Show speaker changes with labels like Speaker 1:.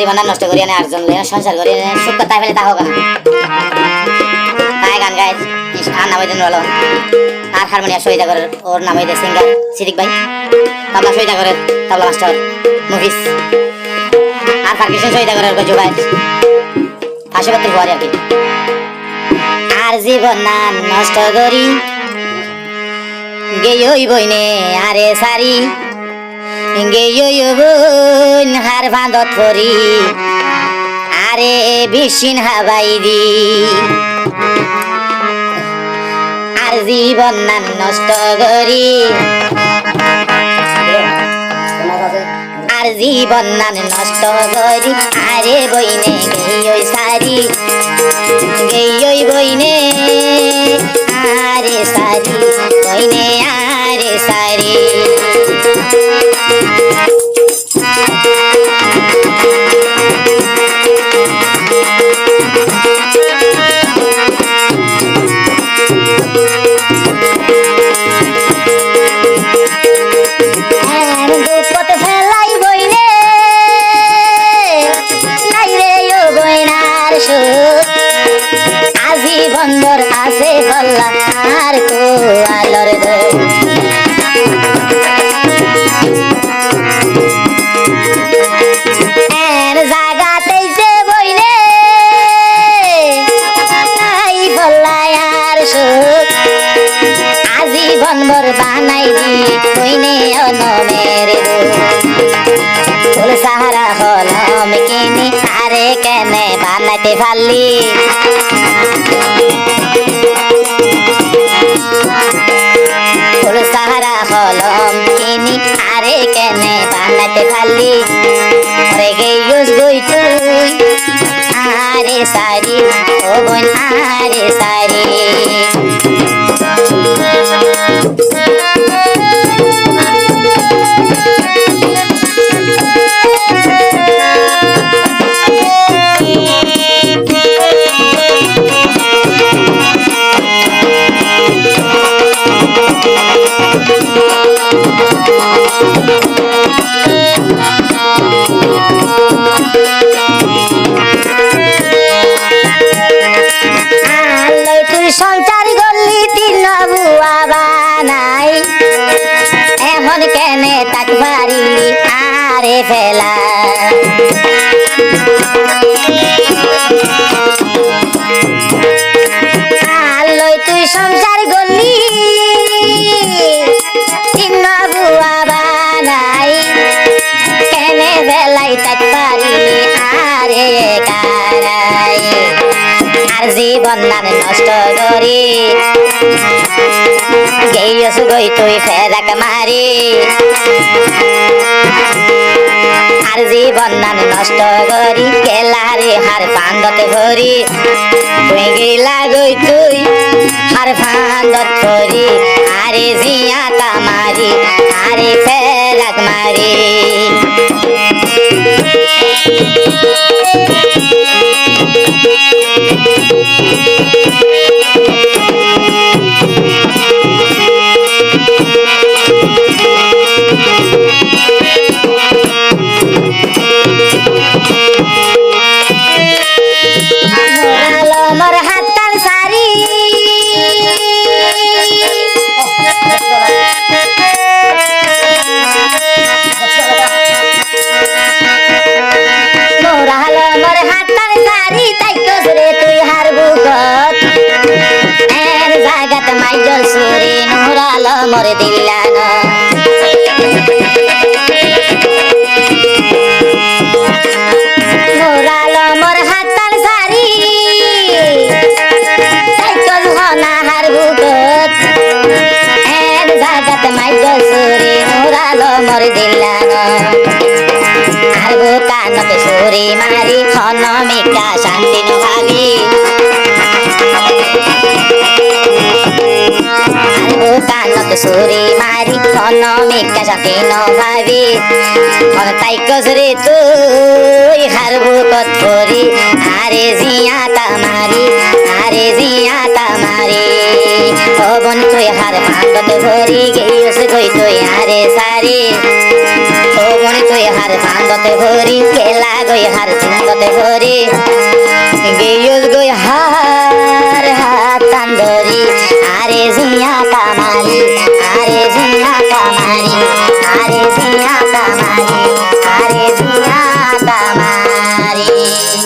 Speaker 1: জীবন আর নষ্ট করিয়া না আরেকজন লইয়া সংসার করিয়া সুখ তাই ফেলে তা হোক না তাই গান গায় আর নামাই দিন বলো আর হারমোনিয়াম সহিতা করে ওর নামাই দেয় সিঙ্গার সিদ্দিক ভাই তবলা সহিতা করে তবলা মাস্টার মুভিস আর পারকিশন সহিতা করে গজু ভাই পাশাপাশি পরে আর কি আর জীবন না নষ্ট করি গেই বইনে আরে সারি গেই বইন বাঁধত পরি আরে বিশিন হাবাই দি আর জীবন না নষ্ট করি। আর জীবন না নষ্ট করি। আরে বইনে গেই সারি গেই বইনে হলম কিনি আরে কেনে বানাইতে ফুল সাহারা হলম কিনি আরে কেনে ওরে গেইস গই তুই, আরে সারি, ও বোন, আরে সারি ফেলা আলোয় তুই সংসার বানাই কেনে বেলাই তাক পারিলি আরে কারাই আর জীবন নামে নষ্ট করি গেইস গই তুই ফেরাক মারি আর জীবন নামে নষ্ট করি গেলারে হার পান্দতে ভরি। তুই গেলা গই তুই, হার ফান্দত ভরি। আরে জিয়া তামারি আরে ফেরাক মারি। মোরালো মোর দিল্লানো আর বুকানত সুরি মারি হন মিকা শান্তি ভাবি আর বুকানত সুরি মারি হন মিকা শান্তি ভাবি আর তাই কসরে তুই হার বুকত করি জিয়া তামারি ও বন তুই হার ভাঙ্গত ভরি গেইস গই তুই আরে সারি। ও বন তুই হার হার ফান্দতে ভরি কেলা গই হার চিন্দতে ভরি গেয়ুল গই হার হাত কামারি আরে জিয়া কামারি